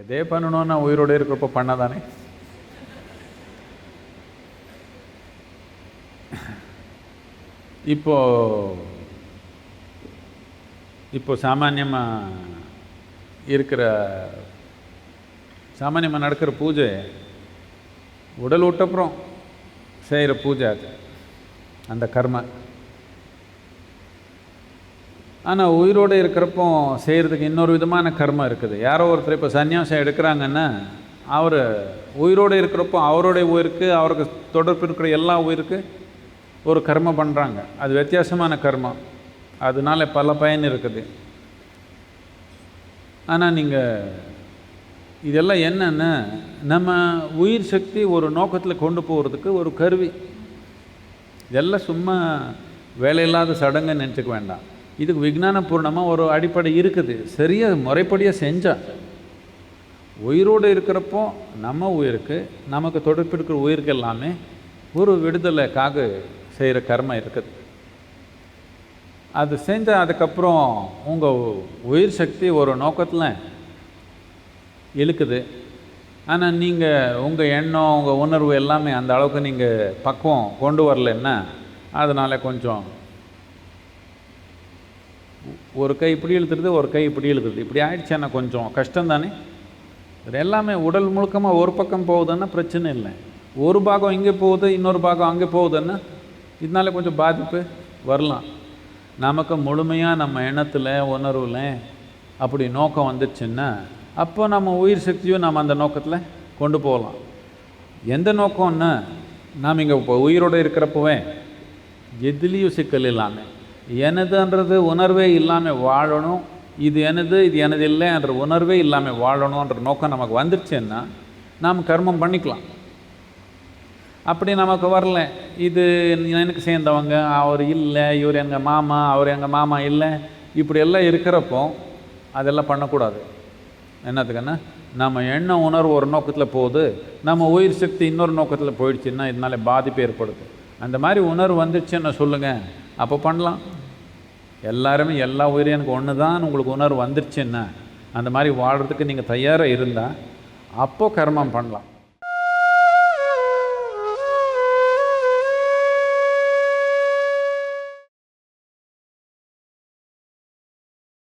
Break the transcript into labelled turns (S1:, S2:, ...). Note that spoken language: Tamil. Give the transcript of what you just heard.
S1: எதே பண்ணணும்னா உயிரோடு இருக்கிறப்ப பண்ணாதானே? இப்போ இப்போ சாமான்யமாக இருக்கிற சாமான்யமாக நடக்கிற பூஜை உடல் விட்டப்புறம் செய்கிற பூஜை அது. அந்த கர்ம. ஆனால் உயிரோடு இருக்கிறப்போ செய்கிறதுக்கு இன்னொரு விதமான கர்மம் இருக்குது. யாரோ ஒருத்தர் இப்போ சன்னியாசம் எடுக்கிறாங்கன்னா அவர் உயிரோடு இருக்கிறப்போ அவருடைய உயிருக்கு அவருக்கு தொடர்பு இருக்கிற எல்லா உயிருக்கு ஒரு கர்மம் பண்ணுறாங்க அது வித்தியாசமான கர்மம். அதனால பல பயன் இருக்குது. ஆனால் நீங்கள் இதெல்லாம் என்னென்னா நம்ம உயிர் சக்தி ஒரு நோக்கத்தில் கொண்டு போகிறதுக்கு ஒரு கருவி. இதெல்லாம் சும்மா வேலையில்லாத சடங்குன்னு நினச்சிக்க வேண்டாம். இதுக்கு விஞ்ஞானபூர்ணமாக ஒரு அடிப்படை இருக்குது. சரியாக முறைப்படியாக செஞ்சால் உயிரோடு இருக்கிறப்போ நம்ம உயிருக்கு நமக்கு தொடர்பு இருக்கிற உயிருக்கு எல்லாமே ஒரு விடுதலைக்காக செய்கிற கர்மம் இருக்குது. அது செஞ்ச அதுக்கப்புறம் உங்கள் உயிர் சக்தி ஒரு நோக்கத்தில் இழுக்குது. ஆனால் நீங்கள் உங்கள் எண்ணம் உங்கள் உணர்வு எல்லாமே அந்த அளவுக்கு நீங்கள் பக்குவம் கொண்டு வரலன்னா அதனால் கொஞ்சம் ஒரு கை இப்படி இழுத்துருது ஒரு கை இப்படி இழுத்துருது. இப்படி ஆயிடுச்சுன்னா கொஞ்சம். கஷ்டம் தானே இது எல்லாமே உடல் முழுக்கமாக ஒரு பக்கம் போகுதுன்னா பிரச்சனை இல்லை. ஒரு பாகம் இங்கே போகுது இன்னொரு பாகம் அங்கே போகுதுன்னா இதனால கொஞ்சம் பாதிப்பு வரலாம். நமக்கு முழுமையாக நம்ம எண்ணத்தில் உணர்வில் அப்படி நோக்கம் வந்துச்சுன்னா அப்போ நம்ம உயிர் சக்தியும் நம்ம அந்த நோக்கத்தில் கொண்டு போகலாம். எந்த நோக்கம்னா நாம் இங்கே இப்போ உயிரோடு இருக்கிறப்பவே எதுலேயும் சிக்கல் இல்லாமல் எனதுன்றது உணர்வே இல்லாமல் வாழணும். இது எனது இது எனது இல்லைன்ற உணர்வே இல்லாமல் வாழணுன்ற நோக்கம் நமக்கு வந்துருச்சுன்னா நாம் கர்மம் பண்ணிக்கலாம். அப்படி நமக்கு வரல. இது எனக்கு சேர்ந்தவங்க அவர் இல்லை இவர் எங்கள் மாமா அவர் எங்கள் மாமா இல்லை. இப்படி எல்லாம் இருக்கிறப்போ அதெல்லாம் பண்ணக்கூடாது. என்னத்துக்குன்னா நம்ம எண்ண உணர்வு ஒரு நோக்கத்தில் போகுது. நம்ம உயிர் சக்தி இன்னொரு நோக்கத்தில் போயிடுச்சுன்னா இதனால் பாதிப்பு ஏற்படுது. அந்த மாதிரி உணர்வு வந்துடுச்சுன்னு சொல்லுங்கள் அப்போ பண்ணலாம். எல்லாருமே எல்லா உயிரும் எனக்கு ஒன்று தான் உங்களுக்கு உணர்வு வந்துருச்சுன்னா அந்த மாதிரி வாழ்கிறதுக்கு நீங்கள் தயாராக இருந்தால் அப்போது கர்மம் பண்ணலாம்.